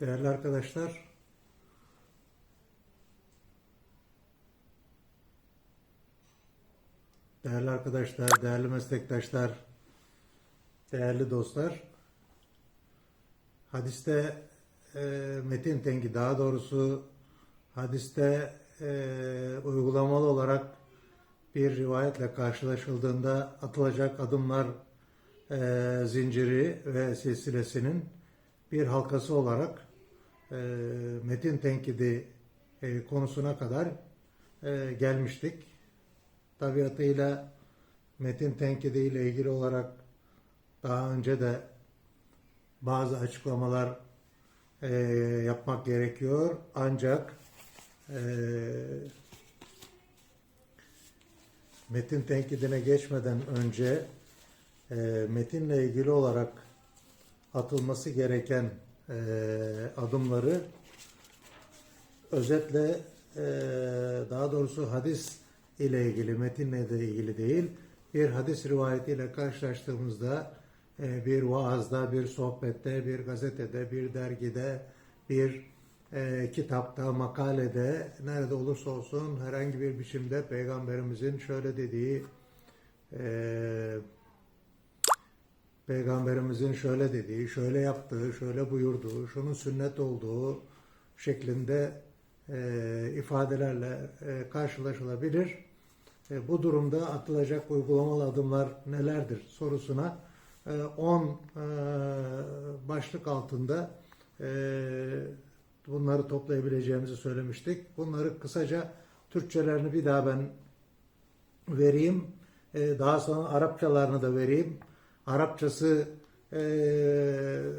Değerli arkadaşlar, değerli arkadaşlar, değerli meslektaşlar, değerli dostlar, hadiste e, metin tenki, daha doğrusu hadiste e, uygulamalı olarak bir rivayetle karşılaşıldığında atılacak adımlar e, zinciri ve silsilesinin bir halkası olarak e, metin tenkidi e, konusuna kadar e, gelmiştik. Tabiatıyla metin tenkidi ile ilgili olarak daha önce de bazı açıklamalar e, yapmak gerekiyor. Ancak e, metin tenkidine geçmeden önce e, metinle ilgili olarak atılması gereken e, adımları özetle e, daha doğrusu hadis ile ilgili metinle de ilgili değil bir hadis rivayetiyle karşılaştığımızda e, bir vaazda, bir sohbette, bir gazetede, bir dergide, bir e, kitapta, makalede, nerede olursa olsun herhangi bir biçimde Peygamberimizin şöyle dediği, e, Peygamberimizin şöyle dediği, şöyle yaptığı, şöyle buyurduğu, şunun sünnet olduğu şeklinde e, ifadelerle e, karşılaşılabilir. E, bu durumda atılacak uygulamalı adımlar nelerdir sorusuna 10 e, başlık altında e, bunları toplayabileceğimizi söylemiştik. Bunları kısaca Türkçelerini bir daha ben vereyim. E, daha sonra Arapçalarını da vereyim. Arapçası e,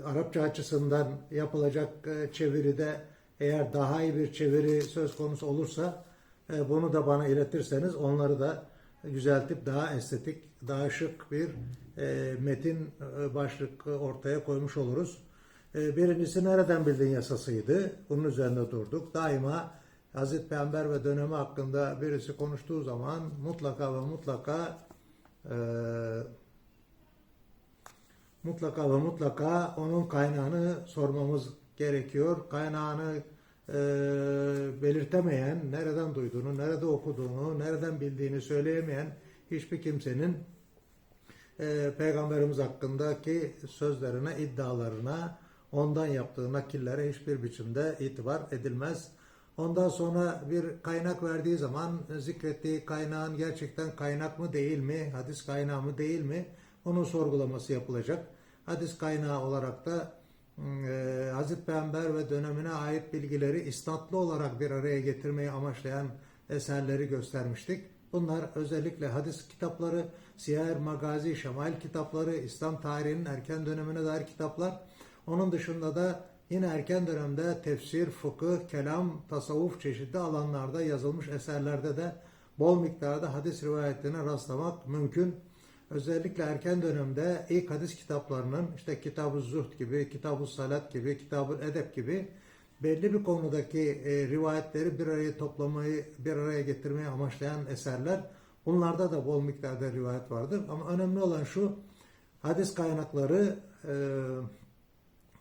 Arapça açısından yapılacak e, çeviride eğer daha iyi bir çeviri söz konusu olursa e, bunu da bana iletirseniz onları da düzeltip daha estetik, daha şık bir e, metin e, başlık ortaya koymuş oluruz. E, birincisi nereden bildin yasasıydı. Bunun üzerinde durduk. Daima Hazreti Peygamber ve dönemi hakkında birisi konuştuğu zaman mutlaka ve mutlaka e, mutlaka ve mutlaka onun kaynağını sormamız gerekiyor. Kaynağını e, belirtemeyen, nereden duyduğunu, nerede okuduğunu, nereden bildiğini söyleyemeyen hiçbir kimsenin e, Peygamberimiz hakkındaki sözlerine, iddialarına, ondan yaptığı nakillere hiçbir biçimde itibar edilmez. Ondan sonra bir kaynak verdiği zaman zikrettiği kaynağın gerçekten kaynak mı değil mi, hadis kaynağı mı değil mi, onun sorgulaması yapılacak. Hadis kaynağı olarak da e, Hazreti Peygamber ve dönemine ait bilgileri isnatlı olarak bir araya getirmeyi amaçlayan eserleri göstermiştik. Bunlar özellikle hadis kitapları, siyer, magazi, şemail kitapları, İslam tarihinin erken dönemine dair kitaplar. Onun dışında da yine erken dönemde tefsir, fıkıh, kelam, tasavvuf çeşitli alanlarda yazılmış eserlerde de bol miktarda hadis rivayetlerine rastlamak mümkün. Özellikle erken dönemde ilk hadis kitaplarının işte Kitab-ı Zuhd gibi, Kitab-ı Salat gibi, Kitab-ı Edep gibi belli bir konudaki e, rivayetleri bir araya toplamayı, bir araya getirmeyi amaçlayan eserler. Bunlarda da bol miktarda rivayet vardır. Ama önemli olan şu, hadis kaynakları e,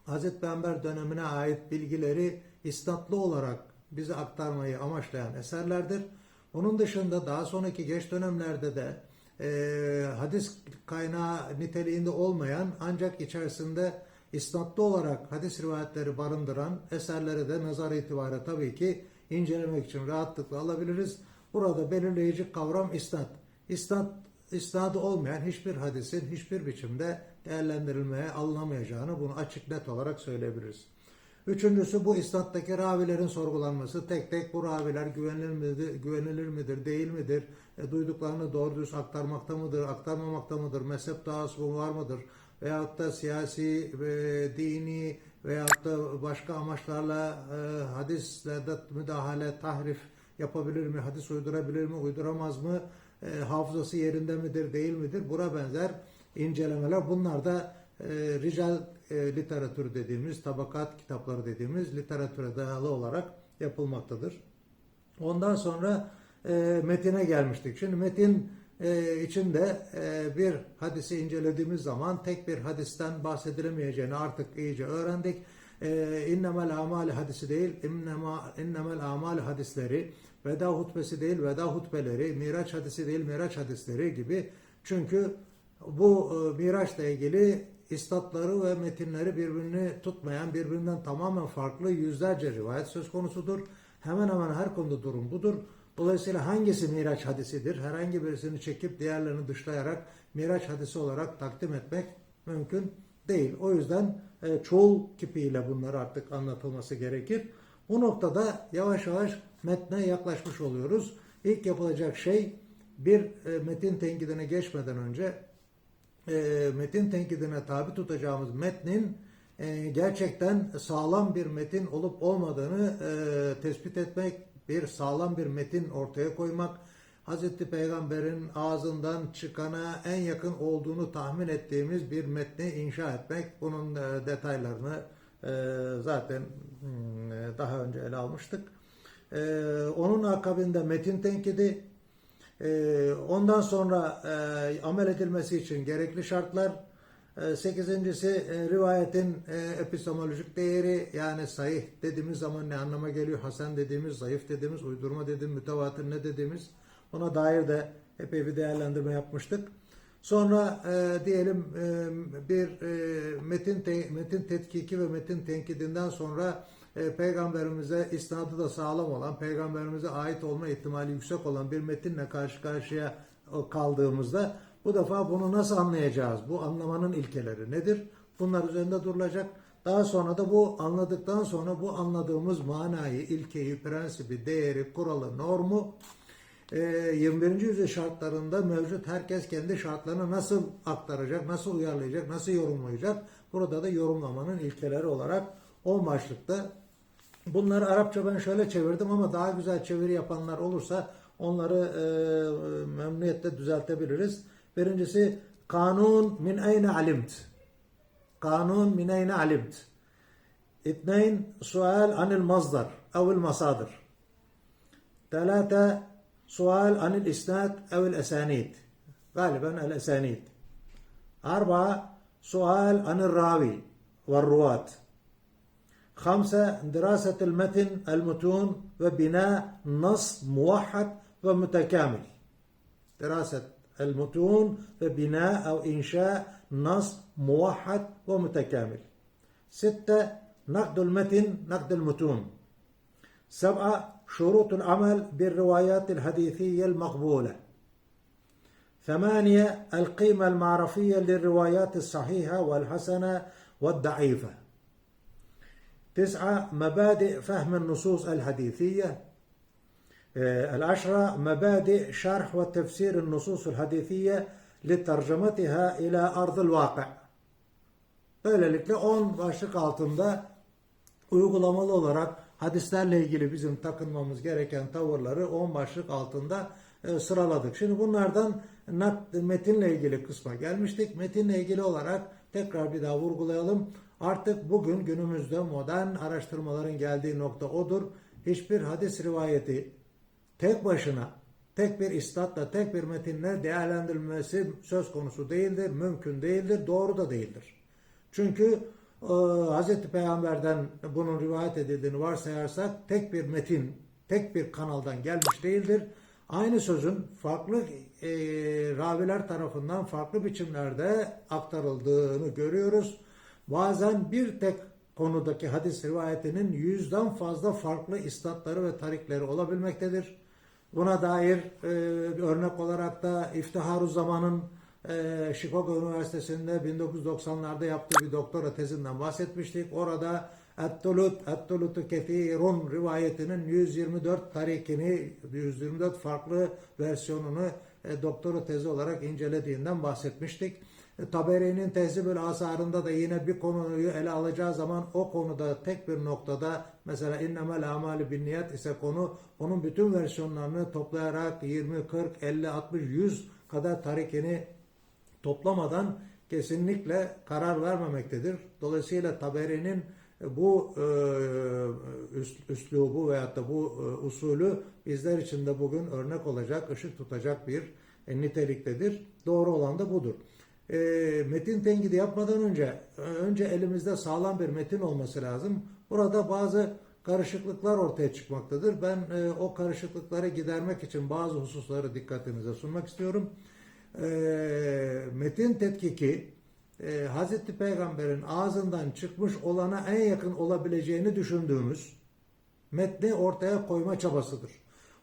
Hazreti Peygamber dönemine ait bilgileri isnatlı olarak bize aktarmayı amaçlayan eserlerdir. Onun dışında daha sonraki geç dönemlerde de e, hadis kaynağı niteliğinde olmayan ancak içerisinde isnatlı olarak hadis rivayetleri barındıran eserleri de nazar itibarı tabii ki incelemek için rahatlıkla alabiliriz. Burada belirleyici kavram isnat. İsnat, isnadı olmayan hiçbir hadisin hiçbir biçimde değerlendirilmeye alınamayacağını bunu açık net olarak söyleyebiliriz. Üçüncüsü bu isnattaki ravilerin sorgulanması. Tek tek bu raviler güvenilir midir, güvenilir midir, değil midir? E, duyduklarını doğru düz aktarmakta mıdır, aktarmamakta mıdır? Mezhep taassubu var mıdır? Veyahut da siyasi, e, dini veyahut da başka amaçlarla e, hadislerde müdahale, tahrif yapabilir mi? Hadis uydurabilir mi, uyduramaz mı? E, hafızası yerinde midir, değil midir? Buna benzer incelemeler. Bunlar da e, rical e, literatürü dediğimiz, tabakat kitapları dediğimiz literatüre dayalı olarak yapılmaktadır. Ondan sonra e, metine gelmiştik. Şimdi metin e, içinde e, bir hadisi incelediğimiz zaman tek bir hadisten bahsedilemeyeceğini artık iyice öğrendik. e, innemel amali hadisi değil, innema, innemel amali hadisleri, veda hutbesi değil, veda hutbeleri, miraç hadisi değil, miraç hadisleri gibi. Çünkü bu e, miraçla ilgili istatları ve metinleri birbirini tutmayan, birbirinden tamamen farklı yüzlerce rivayet söz konusudur. Hemen hemen her konuda durum budur. Dolayısıyla hangisi miraç hadisidir? Herhangi birisini çekip diğerlerini dışlayarak miraç hadisi olarak takdim etmek mümkün değil. O yüzden e, çoğul kipiyle bunlar artık anlatılması gerekir. Bu noktada yavaş yavaş metne yaklaşmış oluyoruz. İlk yapılacak şey bir e, metin tenkidine geçmeden önce e, metin tenkidine tabi tutacağımız metnin e, gerçekten sağlam bir metin olup olmadığını e, tespit etmek, bir sağlam bir metin ortaya koymak, Hz. Peygamber'in ağzından çıkana en yakın olduğunu tahmin ettiğimiz bir metni inşa etmek. Bunun e, detaylarını e, zaten hmm, e, daha önce ele almıştık. Onun akabinde metin tenkidi, Ondan sonra e, amel edilmesi için gerekli şartlar. E, Sekizincisi e, rivayetin e, epistemolojik değeri yani sahih dediğimiz zaman ne anlama geliyor? Hasan dediğimiz, zayıf dediğimiz, uydurma dediğimiz, mütevatir ne dediğimiz ona dair de epey bir değerlendirme yapmıştık. Sonra e, diyelim e, bir e, metin te- metin tetkiki ve metin tenkidinden sonra e, peygamberimize isnadı da sağlam olan, peygamberimize ait olma ihtimali yüksek olan bir metinle karşı karşıya e, kaldığımızda bu defa bunu nasıl anlayacağız? Bu anlamanın ilkeleri nedir? Bunlar üzerinde durulacak. Daha sonra da bu anladıktan sonra bu anladığımız manayı, ilkeyi, prensibi, değeri, kuralı, normu e, 21. yüzyıl şartlarında mevcut herkes kendi şartlarını nasıl aktaracak, nasıl uyarlayacak, nasıl yorumlayacak? Burada da yorumlamanın ilkeleri olarak 10 başlıkta Bunları Arapça ben şöyle çevirdim ama daha güzel çeviri yapanlar olursa onları e, e memnuniyetle düzeltebiliriz. Birincisi kanun min eyne alimt. Kanun min eyne alimt. İtneyn sual anil mazdar evil masadır. Telate sual anil isnat evil esanid. Galiben el esanid. Arba sual anil ravi ve ruvat. خمسة دراسة المتن المتون وبناء نص موحد ومتكامل. دراسة المتون وبناء أو إنشاء نص موحد ومتكامل. ستة نقد المتن نقد المتون. سبعة شروط العمل بالروايات الحديثية المقبولة. ثمانية القيمة المعرفية للروايات الصحيحة والحسنة والضعيفة. تسعة مبادئ فهم النصوص الحديثية آه، العشرة مبادئ شرح وتفسير النصوص الحديثية لترجمتها إلى أرض الواقع Böylelikle 10 başlık altında uygulamalı olarak hadislerle ilgili bizim takınmamız gereken tavırları 10 başlık altında e, sıraladık. Şimdi bunlardan nak- metinle ilgili kısma gelmiştik. Metinle ilgili olarak tekrar bir daha vurgulayalım. Artık bugün günümüzde modern araştırmaların geldiği nokta odur. Hiçbir hadis rivayeti tek başına, tek bir istatla, tek bir metinle değerlendirilmesi söz konusu değildir, mümkün değildir, doğru da değildir. Çünkü e, Hz. Peygamber'den bunun rivayet edildiğini varsayarsak tek bir metin, tek bir kanaldan gelmiş değildir. Aynı sözün farklı e, raviler tarafından farklı biçimlerde aktarıldığını görüyoruz. Bazen bir tek konudaki hadis rivayetinin yüzden fazla farklı istatları ve tarikleri olabilmektedir. Buna dair e, örnek olarak da İftiharu Zaman'ın e, Chicago Üniversitesi'nde 1990'larda yaptığı bir doktora tezinden bahsetmiştik. Orada Ettulut, Ettulutu Kethirun rivayetinin 124 tarikini, 124 farklı versiyonunu e, doktora tezi olarak incelediğinden bahsetmiştik. E, Taberi'nin Tehzibül Asar'ında da yine bir konuyu ele alacağı zaman o konuda tek bir noktada mesela innemel amali bin niyet ise konu onun bütün versiyonlarını toplayarak 20, 40, 50, 60, 100 kadar tarikini toplamadan kesinlikle karar vermemektedir. Dolayısıyla Taberi'nin bu e, üs- üslubu veyahut da bu e, usulü bizler için de bugün örnek olacak, ışık tutacak bir e, niteliktedir. Doğru olan da budur. e, metin tenkidi yapmadan önce önce elimizde sağlam bir metin olması lazım. Burada bazı karışıklıklar ortaya çıkmaktadır. Ben e, o karışıklıkları gidermek için bazı hususları dikkatinize sunmak istiyorum. E, metin tetkiki e, Hazreti Peygamber'in ağzından çıkmış olana en yakın olabileceğini düşündüğümüz metni ortaya koyma çabasıdır.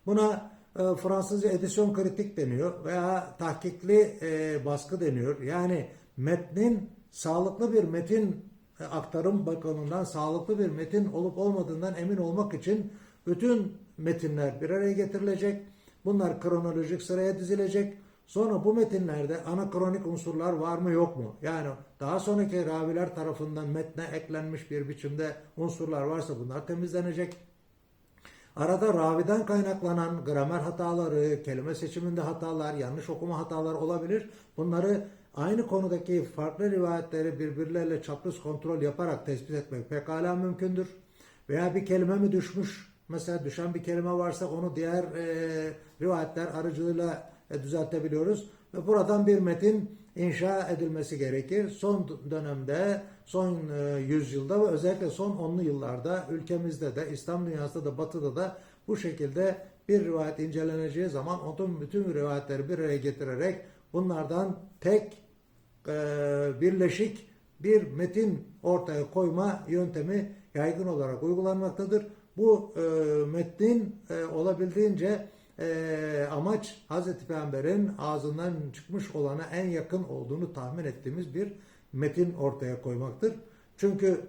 Buna e, Fransızca edisyon kritik deniyor veya tahkikli e, baskı deniyor. Yani metnin sağlıklı bir metin e, aktarım bakımından sağlıklı bir metin olup olmadığından emin olmak için bütün metinler bir araya getirilecek. Bunlar kronolojik sıraya dizilecek. Sonra bu metinlerde anakronik unsurlar var mı yok mu? Yani daha sonraki raviler tarafından metne eklenmiş bir biçimde unsurlar varsa bunlar temizlenecek. Arada raviden kaynaklanan gramer hataları, kelime seçiminde hatalar, yanlış okuma hataları olabilir. Bunları aynı konudaki farklı rivayetleri birbirleriyle çapraz kontrol yaparak tespit etmek pekala mümkündür. Veya bir kelime mi düşmüş? Mesela düşen bir kelime varsa onu diğer e, rivayetler aracılığıyla düzeltebiliyoruz. Ve buradan bir metin inşa edilmesi gerekir. Son dönemde, son e, yüzyılda ve özellikle son onlu yıllarda ülkemizde de, İslam dünyasında da, batıda da bu şekilde bir rivayet inceleneceği zaman onun bütün rivayetleri bir araya getirerek bunlardan tek e, birleşik bir metin ortaya koyma yöntemi yaygın olarak uygulanmaktadır. Bu e, metnin e, olabildiğince e, amaç Hazreti Peygamber'in ağzından çıkmış olana en yakın olduğunu tahmin ettiğimiz bir metin ortaya koymaktır. Çünkü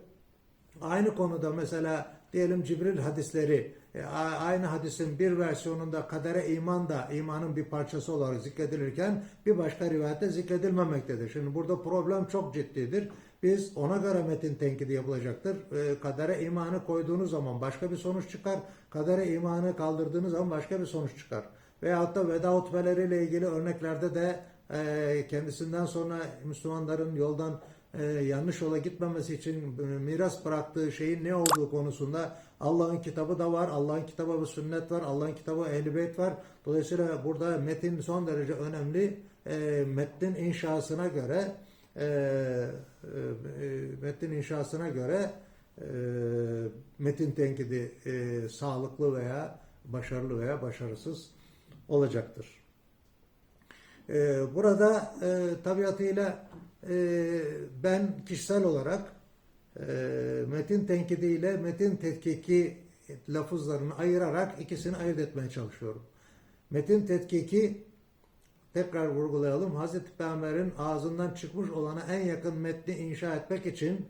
aynı konuda mesela diyelim Cibril hadisleri e, aynı hadisin bir versiyonunda kadere iman da imanın bir parçası olarak zikredilirken bir başka rivayette zikredilmemektedir. Şimdi burada problem çok ciddidir. Biz ona göre metin tenkidi yapılacaktır. E, kadere imanı koyduğunuz zaman başka bir sonuç çıkar. Kadere imanı kaldırdığınız zaman başka bir sonuç çıkar. Veyahut da veda hutbeleriyle ilgili örneklerde de e, kendisinden sonra Müslümanların yoldan e, yanlış yola gitmemesi için e, miras bıraktığı şeyin ne olduğu konusunda Allah'ın kitabı da var, Allah'ın kitabı ve sünnet var, Allah'ın kitabı ehl var. Dolayısıyla burada metin son derece önemli. E, metnin inşasına göre e, e, metnin inşasına göre e, metin tenkidi e, sağlıklı veya başarılı veya başarısız olacaktır. Ee, burada e, tabiatıyla e, ben kişisel olarak e, metin tenkidi ile metin tetkiki lafızlarını ayırarak ikisini ayırt etmeye çalışıyorum. Metin tetkiki tekrar vurgulayalım. Hazreti Peygamber'in ağzından çıkmış olana en yakın metni inşa etmek için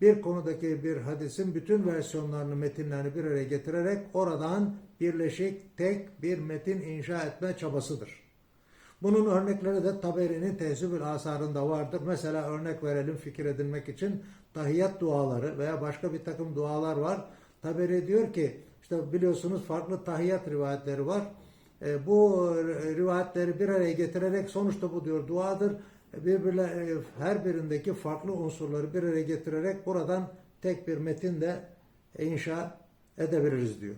bir konudaki bir hadisin bütün versiyonlarını, metinlerini bir araya getirerek oradan birleşik tek bir metin inşa etme çabasıdır. Bunun örnekleri de Taberi'nin Tehzibül Asar'ında vardır. Mesela örnek verelim fikir edinmek için tahiyyat duaları veya başka bir takım dualar var. Taberi diyor ki işte biliyorsunuz farklı tahiyyat rivayetleri var. E, bu rivayetleri bir araya getirerek sonuçta bu diyor duadır. Birbirle, e, her birindeki farklı unsurları bir araya getirerek buradan tek bir metin de inşa edebiliriz diyor.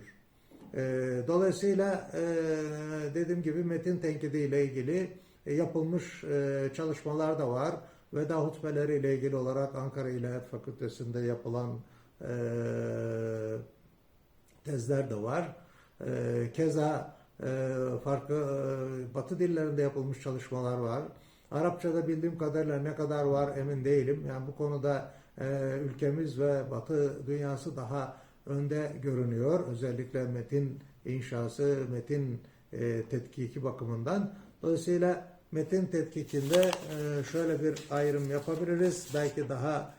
E, dolayısıyla e, dediğim gibi metin tenkidi ile ilgili e, yapılmış e, çalışmalar da var. Veda hutbeleri ile ilgili olarak Ankara İlahiyat Fakültesi'nde yapılan e, tezler de var. E, keza e, farklı e, Batı dillerinde yapılmış çalışmalar var. Arapçada bildiğim kadarıyla ne kadar var emin değilim. Yani bu konuda e, ülkemiz ve Batı dünyası daha önde görünüyor. Özellikle metin inşası, metin e, tetkiki bakımından. Dolayısıyla metin tetkikinde şöyle bir ayrım yapabiliriz. Belki daha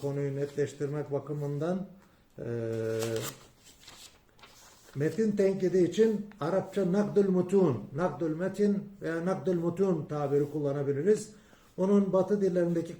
konuyu netleştirmek bakımından metin tenkidi için Arapça nakdül mutun, nakdül metin veya nakdül mutun tabiri kullanabiliriz. Onun batı dillerindeki